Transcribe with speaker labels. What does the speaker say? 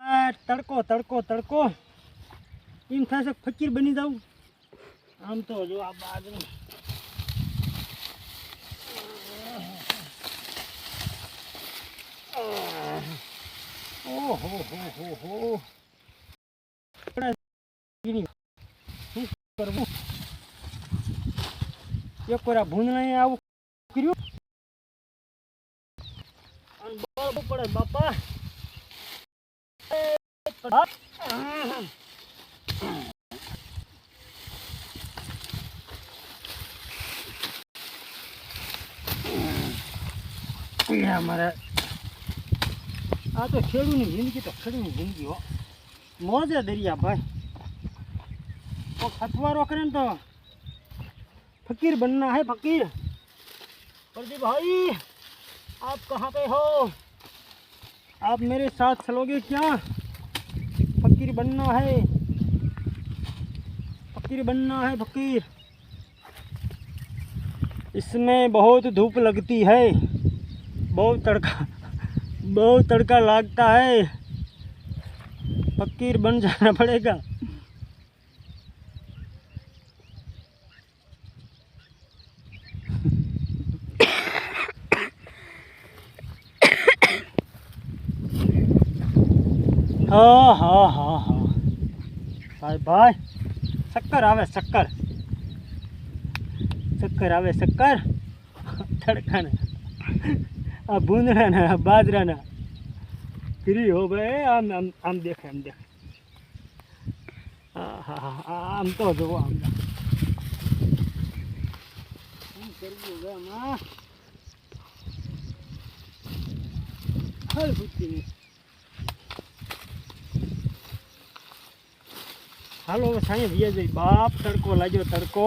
Speaker 1: આ તડકો તડકો તડકો એમ થશે ફકીર બની જાઉં આમ તો જો આ બાજુ ઓહો હો હો હો શું કરવું એક વાર આ ભૂંદણાએ આવું કર્યું અને બળ બહુ પડે બાપા એ, આહ. અહીંયા મારે આ તો ખેડૂની જિંદગી તો ખેડૂની જિંદગી હો મોજે દરિયા ભાઈ તો ખતવારો કરે ને તો फकीर बनना है फकीर प्रदीप भाई आप कहाँ पे हो आप मेरे साथ चलोगे क्या फकीर बनना है। फकीर बनना है फकीर। इसमें बहुत धूप लगती है। बहुत तड़का बहुत तड़का लगता है। फकीर बन जाना पड़ेगा। हाँ हाँ हाँ। હા ભાઈ ભાઈ શક્કર આવે શક્કર શક્કર આવે શક્કર તડકાના આ ભૂંદડાના આ બાજરાના ફ્રી હો ભાઈ આમ આમ આમ દેખે આમ દેખે હા હા હા આમ તો જુઓ આમ શું કરવું હવે આમાં હાલ ભૂતી હાલો સાંજે વ્યા જઈ બાપ તડકો લાગ્યો તડકો.